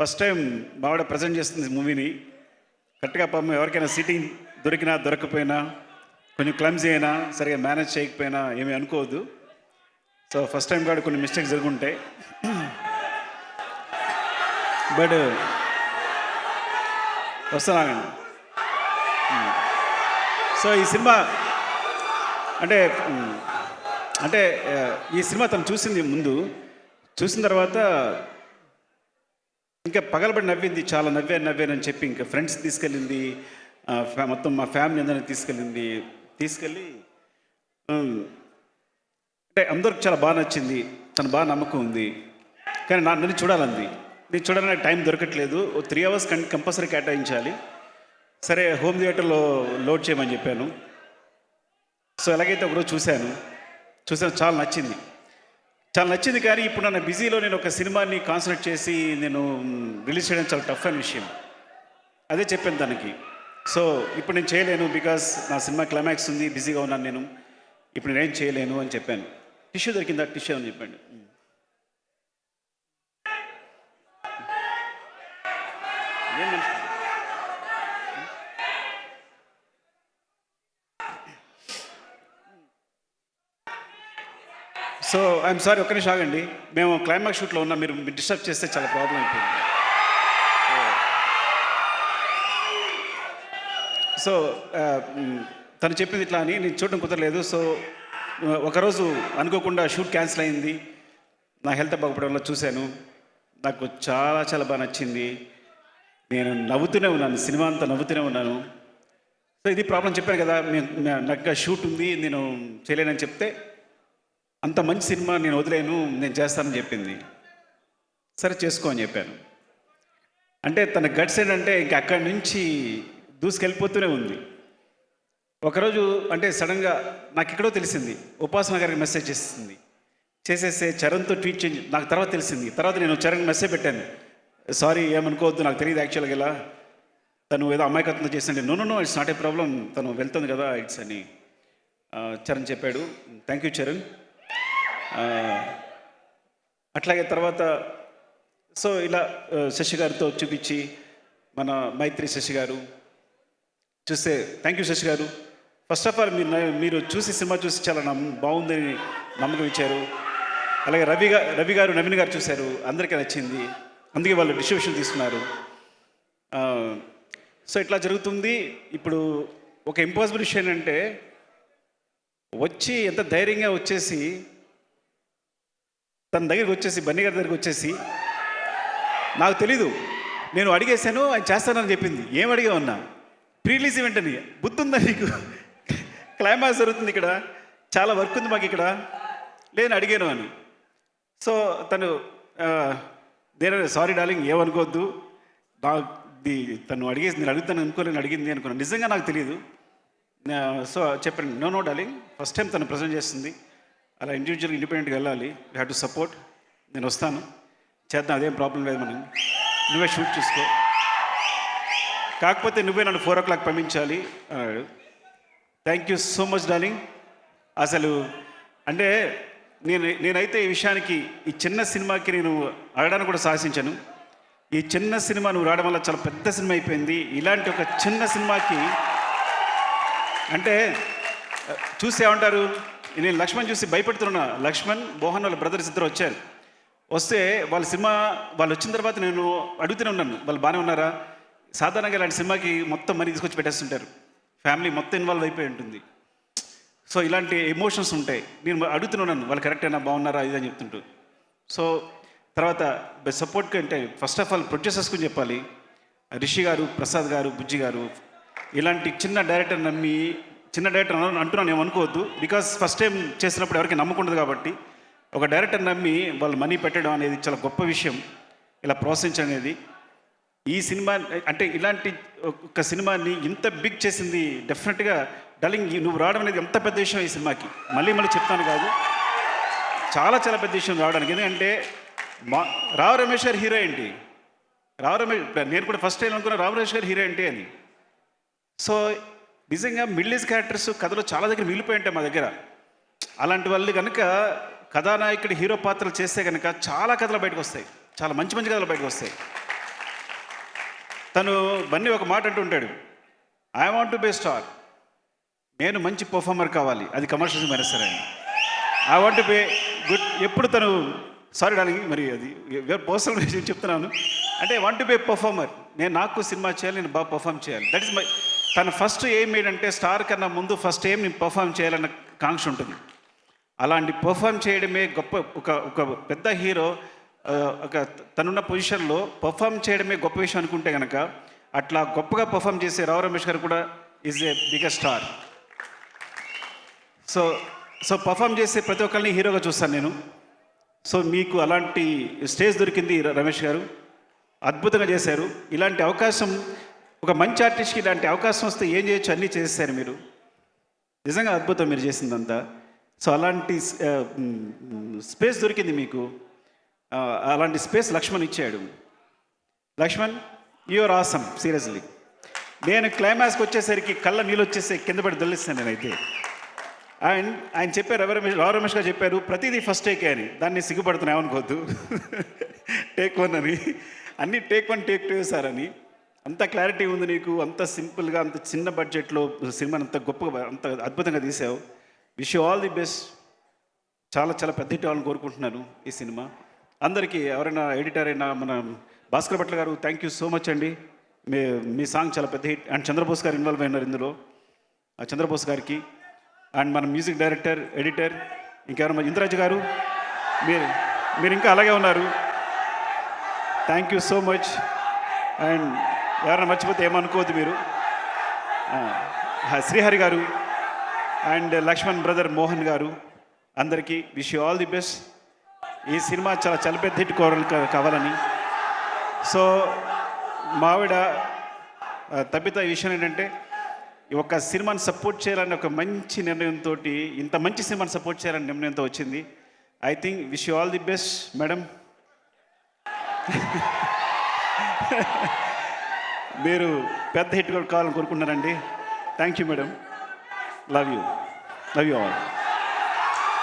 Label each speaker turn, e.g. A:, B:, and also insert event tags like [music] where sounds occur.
A: First time మావిడ present చేస్తుంది మూవీని. కరెక్ట్గా పాపం ఎవరికైనా సీటింగ్ దొరికినా దొరకకపోయినా కొంచెం క్లమ్జీ అయినా సరిగా మేనేజ్ చేయకపోయినా ఏమీ అనుకోవద్దు. సో ఫస్ట్ టైం కూడా కొన్ని మిస్టేక్స్ జరుగుంటాయి బట్ వస్తున్నానండి. Hmm. సో ఈ సినిమా అంటే hmm, అంటే ఈ సినిమా తను చూసింది ముందు. చూసిన తర్వాత ఇంకా పగలబడి నవ్వింది చాలా నవ్వాను నవ్వాను అని చెప్పి ఇంకా ఫ్రెండ్స్ తీసుకెళ్ళింది. ఫ్యా- మొత్తం మా ఫ్యామిలీ అందరిని తీసుకెళ్ళింది. తీసుకెళ్ళి అంటే అందరికి చాలా బాగా నచ్చింది. తను బాగా నమ్మకం ఉంది. కానీ నా నన్ను చూడాలంది. నేను చూడాలని టైం దొరకట్లేదు. ఓ త్రీ అవర్స్ కం కంపల్సరీ కేటాయించాలి. సరే హోమ్ థియేటర్లో లోడ్ చేయమని చెప్పాను. సో ఎలాగైతే ఒకరోజు చూశాను చూసాను చాలా నచ్చింది. చాలా నచ్చింది కానీ ఇప్పుడు నన్ను బిజీలో నేను ఒక సినిమాని కాన్సన్ట్రేట్ చేసి నేను రిలీజ్ చేయడం చాలా టఫ్ అయిన విషయం. అదే చెప్పాను తనకి. సో ఇప్పుడు నేను చేయలేను బికాస్ నా సినిమా క్లైమాక్స్ ఉంది బిజీగా ఉన్నాను నేను. ఇప్పుడు నేనేం చేయలేను అని చెప్పాను. టిష్యూ దొరికిందా? టిష్యూ అని చెప్పాడు. ఏం మనిషి? సో ఐఎమ్ సారీ ఒక్క నిమిషం ఆగండి. మేము క్లైమాక్స్ షూట్లో ఉన్నాం మీరు డిస్టర్బ్ చేస్తే చాలా ప్రాబ్లం అయిపోయింది. సో uh, తను చెప్పింది ఇట్లా అని నేను చూడడం కుదరలేదు. సో uh, ఒకరోజు అనుకోకుండా షూట్ క్యాన్సిల్ అయింది. నా హెల్త్ బాగుపడడం వల్ల చూశాను. నాకు చాలా చాలా బాగా నచ్చింది. నేను నవ్వుతూనే ఉన్నాను సినిమా అంతా నవ్వుతూనే ఉన్నాను. సో ఇది ప్రాబ్లం చెప్పాను కదా నాకు షూట్ ఉంది నేను చేయలేనని చెప్తే అంత మంచి సినిమా నేను వదిలేను నేను చేస్తానని చెప్పింది. సరే చేసుకో అని చెప్పాను. అంటే తన గట్స్ ఏంటంటే ఇంక అక్కడి నుంచి దూసుకెళ్ళిపోతూనే ఉంది. ఒకరోజు అంటే సడన్గా నాకు ఎక్కడో తెలిసింది. ఉపాసన గారికి మెసేజ్ చేసింది. చేసేస్తే చరణ్తో ట్వీట్ చేంజ్ నాకు తర్వాత తెలిసింది. తర్వాత నేను చరణ్ మెసేజ్ పెట్టాను. సారీ ఏమనుకోవద్దు నాకు తెలియదు యాక్చువల్గా ఇలా. తను ఏదో అమాయకత్వం చేసింది. No no no it's not a problem తను వెళ్తుంది కదా ఇట్స్ అని చరణ్ చెప్పాడు. Thank you Charan. అట్లాగే తర్వాత సో ఇలా శశి గారితో చూపించి మన మైత్రి శశి గారు చూస్తే థ్యాంక్ యూ శశి గారు. ఫస్ట్ ఆఫ్ ఆల్ మీరు మీరు చూసి సినిమా చూసి చాలా నమ్ బాగుందని నమ్మకం ఇచ్చారు. అలాగే రవి గారు రవి గారు నవీన్ గారు చూశారు. అందరికీ నచ్చింది. అందుకే వాళ్ళు డిస్ట్రిబ్యూషన్ తీసుకున్నారు. సో ఇట్లా జరుగుతుంది. ఇప్పుడు ఒక ఇంపాసిబుల్ విషయం ఏంటంటే వచ్చి ఎంత ధైర్యంగా వచ్చేసి తన దగ్గరికి వచ్చేసి బన్నీ గారి దగ్గరికి వచ్చేసి నాకు తెలీదు నేను అడిగేశాను ఆయన చేస్తానని చెప్పింది. ఏం అడిగా ఉన్నా ప్రీలీజ్ ఈవెంట్ అని. బుద్ధి నీకు? క్లైమాక్స్ జరుగుతుంది ఇక్కడ. చాలా వర్క్ ఉంది మాకు ఇక్కడ. లేని అడిగాను అని. సో తను ఆ, నేను సారీ డార్లింగ్ ఏమనుకోవద్దు. నా తను అడిగేసి నేను అడుగుతాను అనుకోలేని అడిగింది అనుకున్నాను నిజంగా నాకు తెలియదు సో చెప్పండి. No no darling. First time తను ప్రజెంట్ చేస్తుంది. అలా ఇండివిజువల్ ఇండిపెండెంట్గా వెళ్ళాలి. యూ హ్యావ్ టు సపోర్ట్ నేను వస్తాను. చేద్దాం అదేం ప్రాబ్లం లేదు మనం నువ్వే షూట్ చూసుకో. కాకపోతే నువ్వే నన్ను ఫోర్ ఓ క్లాక్ పంపించాలి అన్నాడు. Thank you so much darling అసలు అంటే నేను నేనైతే ఈ విషయానికి ఈ చిన్న సినిమాకి నేను అడగడానికి కూడా సాహసించాను. ఈ చిన్న సినిమా నువ్వు రావడం వల్ల చాలా పెద్ద సినిమా అయిపోయింది. ఇలాంటి ఒక చిన్న సినిమాకి అంటే చూసి ఏమంటారు? నేను లక్ష్మణ్ చూసి భయపెడుతున్నా. లక్ష్మణ్ మోహన్ వాళ్ళ బ్రదర్స్ ఇద్దరు వచ్చారు. వస్తే వాళ్ళ సినిమా వాళ్ళు వచ్చిన తర్వాత నేను అడుగుతూనే ఉన్నాను. వాళ్ళు బాగానే ఉన్నారా? సాధారణంగా ఇలాంటి సినిమాకి మొత్తం మనీ తీసుకొచ్చి పెట్టేస్తుంటారు. ఫ్యామిలీ మొత్తం ఇన్వాల్వ్ అయిపోయి ఉంటుంది. సో ఇలాంటి ఎమోషన్స్ ఉంటాయి. నేను అడుగుతున్నాను వాళ్ళు కరెక్టేనా బాగున్నారా? ఇది అని చెప్తుంటూ. సో తర్వాత సపోర్ట్కి అంటే ఫస్ట్ ఆఫ్ ఆల్ ప్రొడ్యూసర్స్కి చెప్పాలి. రిషి గారు ప్రసాద్ గారు బుజ్జి గారు ఇలాంటి చిన్న డైరెక్టర్ నమ్మి చిన్న డైరెక్టర్ అను- అంటున్నాను ఏమనుకోవద్దు బికాస్ ఫస్ట్ టైం చేసినప్పుడు ఎవరికి నమ్మకుండదు కాబట్టి ఒక డైరెక్టర్ నమ్మి వాళ్ళు మనీ పెట్టడం అనేది చాలా గొప్ప విషయం. ఇలా ప్రోత్సహించడం అనేది. ఈ సినిమా అంటే ఇలాంటి ఒక సినిమాని ఇంత బిగ్ చేసింది డెఫినెట్గా డలింగ్ నువ్వు రావడం అనేది ఎంత పెద్ద విషయం ఈ సినిమాకి? మళ్ళీ మళ్ళీ చెప్తాను కాదు. చాలా చాలా పెద్ద విషయం రావడానికి. ఎందుకంటే మా రావు రమేష్ గారు హీరో ఏంటి? రావు రమేష్ నేను కూడా ఫస్ట్ టైం అనుకున్నా రావు రమేష్ గారు హీరో ఏంటి అని. సో నిజంగా మిడిల్ ఏజ్ క్యారెక్టర్స్ కథలో చాలా దగ్గర మిగిలిపోయి ఉంటాయి మా దగ్గర. అలాంటి వాళ్ళు కనుక కథానాయకుడి హీరో పాత్రలు చేస్తే కనుక చాలా కథలు బయటకు వస్తాయి. చాలా మంచి మంచి కథలు బయటకు వస్తాయి. తను బన్నీ ఒక మాట అంటూ ఉంటాడు. I want to be star నేను మంచి పర్ఫార్మర్ కావాలి. అది కమర్షియల్ అయినా సరే. ఐ వాంట్ బే గుడ్ ఎప్పుడు తను సారీ డాలింగ్ మరి అది పర్సనల్ [laughs] విషయం చెప్తున్నాను. అంటే వాంట్ బే పర్ఫార్మర్ నేను నాకు సినిమా చేయాలి నేను బాగా పర్ఫామ్ చేయాలి. దట్ ఇస్ మై తన ఫస్ట్ ఏం ఏంటంటే స్టార్ కన్నా ముందు ఫస్ట్ ఏం నేను పర్ఫామ్ చేయాలన్న కాంక్ష ఉంటుంది. అలాంటి పర్ఫామ్ చేయడమే గొప్ప ఒక ఒక పెద్ద హీరో ఒక తనున్న పొజిషన్లో పర్ఫామ్ చేయడమే గొప్ప విషయం అనుకుంటే కనుక అట్లా గొప్పగా పర్ఫామ్ చేసే రావు రమేష్ గారు కూడా is a biggest star so so perform చేసే ప్రతి ఒక్కరిని హీరోగా చూస్తాను నేను. సో మీకు అలాంటి స్టేజ్ దొరికింది రమేష్ గారు. అద్భుతంగా చేశారు. ఇలాంటి అవకాశం ఒక మంచి ఆర్టిస్ట్కి ఇలాంటి అవకాశం వస్తే ఏం చేయొచ్చు? అన్నీ చేసేసారు మీరు. నిజంగా అద్భుతం మీరు చేసిందంతా. సో అలాంటి స్పేస్ దొరికింది మీకు. అలాంటి స్పేస్ లక్ష్మణ్ ఇచ్చాడు. Lakshman you're awesome seriously. నేను క్లైమాక్స్కి వచ్చేసరికి కళ్ళ నీళ్ళు వచ్చేసి కింద పడి దొల్లిస్తాను నేనైతే. అండ్ ఆయన చెప్పారు ఎవరు రావు రమేష్ గారు చెప్పారు ప్రతిదీ ఫస్ట్ టేకే అని. దాన్ని సిగ్గుపడుతున్నాయి అనుకోవద్దు [laughs] టేక్ వన్ అని. అన్ని take one take two sir అని. అంత క్లారిటీ ఉంది నీకు అంత సింపుల్గా అంత చిన్న బడ్జెట్లో సినిమాని అంత గొప్పగా అంత అద్భుతంగా తీసావు. Wish you all the best. చాలా చాలా పెద్ద హిట్ అవ్వాలని కోరుకుంటున్నాను ఈ సినిమా. అందరికీ ఎవరైనా ఎడిటర్ అయినా మన భాస్కర్ భట్ల గారు థ్యాంక్ యూ సో మచ్ అండి. మీ మీ సాంగ్ చాలా పెద్ద హిట్. అండ్ చంద్రబోస్ గారు ఇన్వాల్వ్ అయినారు ఇందులో. ఆ చంద్రబోస్ గారికి. అండ్ మన మ్యూజిక్ డైరెక్టర్ ఎడిటర్ ఇంకెవరైనా ఇంద్రాజ్ గారు. మీరు మీరు ఇంకా అలాగే ఉన్నారు. Thank you so much and ఎవరైనా మర్చిపోతే ఏమనుకోవద్దు మీరు. శ్రీహరి గారు అండ్ లక్ష్మణ్ బ్రదర్ మోహన్ గారు అందరికీ wish you all the best. ఈ సినిమా చాలా చలపెద్ద హిట్ కోరలు కావాలని. సో మావిడ తప్పిత ఈ విషయం ఏంటంటే ఈ ఒక్క సినిమాని సపోర్ట్ చేయాలని ఒక మంచి నిర్ణయంతో ఇంత మంచి సినిమాని సపోర్ట్ చేయాలని నిర్ణయంతో వచ్చింది. I think wish you all the best madam. [laughs] మీరు పెద్ద హిట్ కూడా కావాలని కోరుకుంటున్నారండి. Thank you madam love you love you all